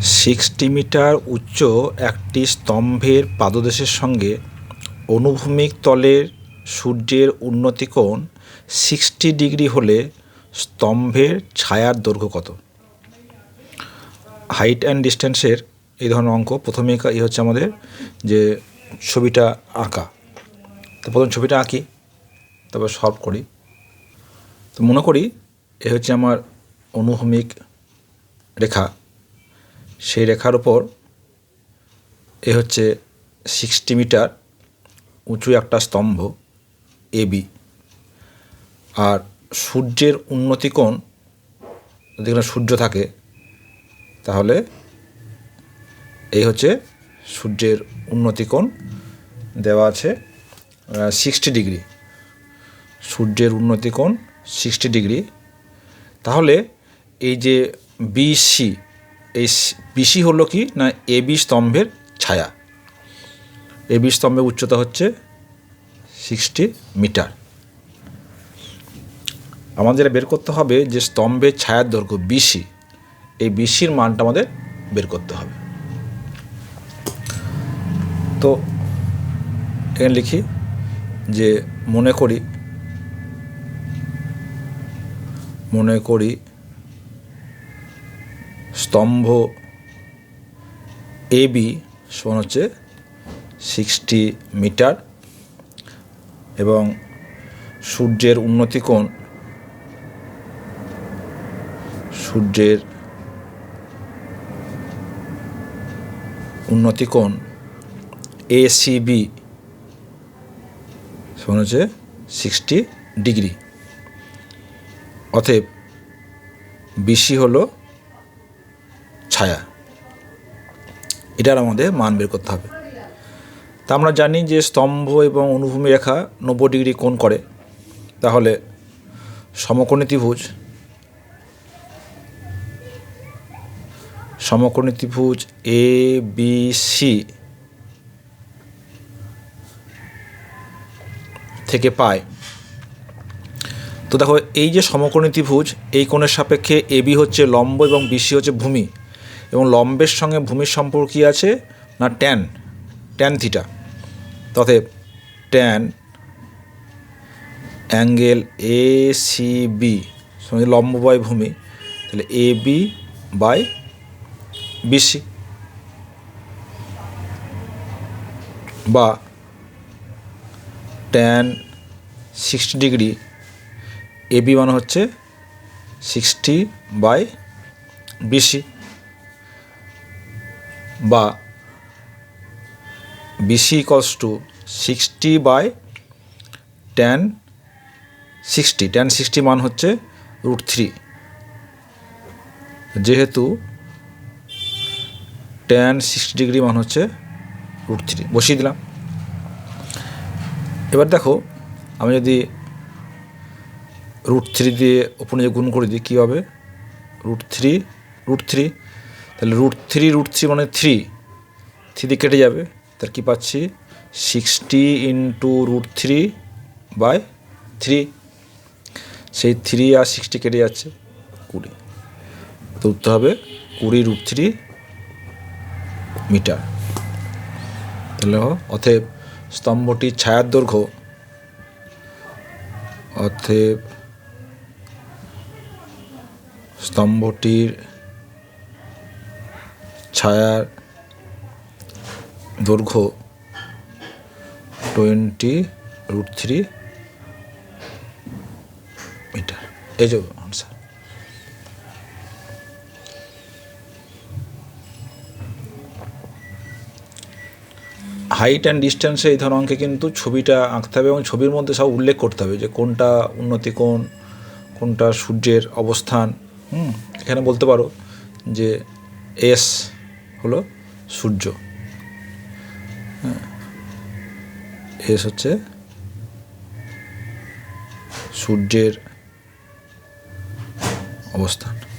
Sixty metre উচ্চ একটি স্তম্ভের পাদদেশের সঙ্গে অনুভূমিক তলের সূর্যের উন্নতি কোণ সিক্সটি ডিগ্রি হলে স্তম্ভের ছায়ার দৈর্ঘ্য কত? হাইট অ্যান্ড ডিস্টেন্সের এই ধরনের অঙ্ক, প্রথমে এই হচ্ছে আমাদের যে ছবিটা আঁকা। তো প্রথম ছবিটা আঁকি, তারপর সলভ করি। তো মনে করি, এ হচ্ছে আমার অনুভূমিক রেখা। সেই রেখার উপর এ হচ্ছে সিক্সটি মিটার উঁচু একটা স্তম্ভ এবি আর সূর্যের উন্নতি কোণ যদি কোনো সূর্য থাকে, তাহলে এই হচ্ছে সূর্যের উন্নতি কোণ দেওয়া আছে সিক্সটি ডিগ্রি সূর্যের উন্নতি কোণ সিক্সটি ডিগ্রি তাহলে এই যে বিসি এই বিসি হলো কি? না এবি স্তম্ভের ছায়া। এবি স্তম্ভের উচ্চতা হচ্ছে সিক্সটি মিটার। আমাদের বের করতে হবে যে স্তম্ভের ছায়ার দৈর্ঘ্য বিসি। এই বিসির মানটা আমাদের বের করতে হবে। তো, এখানে লিখি যে মনে করি মনে করি স্তম্ভ এ বি সমান হচ্ছে সিক্সটি মিটার এবং সূর্যের উন্নতি কোণ সূর্যের উন্নতি কোণ এ সি বি সমান হচ্ছে সিক্সটি ডিগ্রি অতএব বিসি হলো ছায়া। এটার আমাদের মান বের করতে হবে। তা আমরা জানি যে স্তম্ভ এবং অনুভূমি রেখা নব্বই ডিগ্রি কোণ করে। তাহলে সমকোণী ত্রিভুজ সমকোণী ত্রিভুজ এ বি সি থেকে পায় তো দেখো, এই যে সমকোণী ত্রিভুজ এই কোণের সাপেক্ষে এবি হচ্ছে লম্ব এবং বিসি হচ্ছে ভূমি। এবং লম্বের সঙ্গে ভূমির সম্পর্ক কী আছে? না tan tan theta তথেব tan angle A C B সঙ্গে লম্ব বাই ভূমি, তাহলে এ বি বাই বিসি বা ট্যান সিক্সটি ডিগ্রি এবি মানে হচ্ছে সিক্সটি বাই বিসি বা BC equals to sixty by tan sixty tan sixty মান হচ্ছে রুট থ্রি যেহেতু টেন সিক্সটি ডিগ্রি মান হচ্ছে রুট থ্রি বসিয়ে দিলাম। এবার দেখো, আমি যদি রুট থ্রি দিয়ে ওপরে গুণ করে দিই, কী হবে? রুট থ্রি রুট থ্রি তাহলে রুট থ্রি রুট থ্রি মানে থ্রি থ্রি কেটে যাবে। তার কী পাচ্ছি? Sixty into root three by three সেই থ্রি আর সিক্সটি কেটে যাচ্ছে কুড়ি। তো উত্তর হবে কুড়ি রুট থ্রি মিটার তাহলে অতএব স্তম্ভটির ছায়ার দৈর্ঘ্য। অতএব স্তম্ভটির ছায়ার দৈর্ঘ্য টোয়েন্টি রুট থ্রি মিটার এই যে আনসার হাইট অ্যান্ড ডিস্টেন্সে এই ধরনের অঙ্কে কিন্তু ছবিটা আঁকতে হবে এবং ছবির মধ্যে সব উল্লেখ করতে হবে যে কোনটা উন্নতি কোণ কোনটা সূর্যের অবস্থান। হুম, এখানে বলতে পারো যে এস হলো সূর্য। হ্যাঁ। এস হচ্ছে সূর্যের অবস্থান।